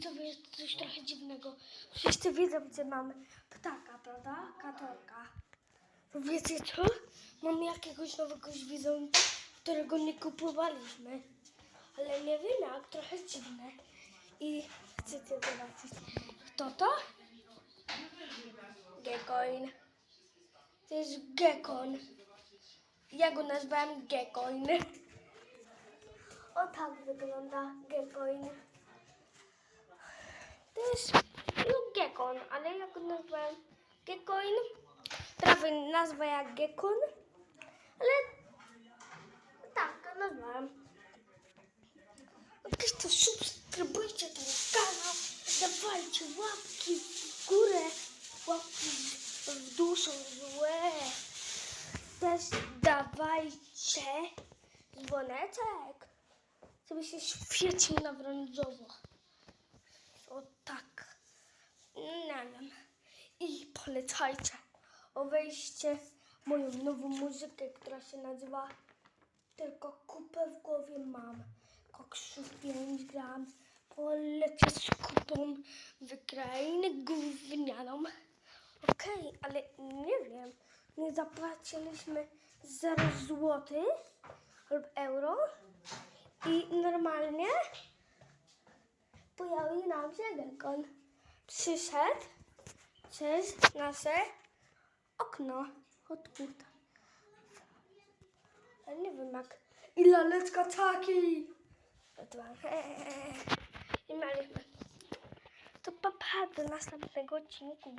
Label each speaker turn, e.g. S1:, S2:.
S1: widzowie jest coś trochę dziwnego. Wszyscy wiedzą, gdzie mamy ptaka, prawda? Katorka. To wiecie co? Mamy jakiegoś nowego zwierzątka, którego nie kupowaliśmy. Ale nie wiem jak, trochę dziwne. I chcecie zobaczyć. Kto to? Gekoin. To jest gekon. Ja go nazwałem Gekoin. O tak wygląda Gekoin. To jest no, Gekon, ale ja go nazwałem Gekoin. Trafię nazwa jak Gekon, ale tak nazwałem. Oczywiście subskrybujcie ten kanał, dawajcie łapki w górę, łapki w są złe. Też dawajcie dzwoneczek, żeby się świecił na brązowo. O tak. Nie wiem. I polecajcie o wejście moją nową muzykę, która się nazywa Tylko kupę w głowie mam. Koksów 5 gram. Polecę z kupą w krainę gównianą. Okej, ale nie wiem. Nie zapłaciliśmy 0 zł lub euro. I normalnie pojawił nam się gekon. Przyszedł przez nasze okno. Odkut. Ale nie wiem jak. I laleczka taki. I mieliśmy. To papa do następnego odcinku.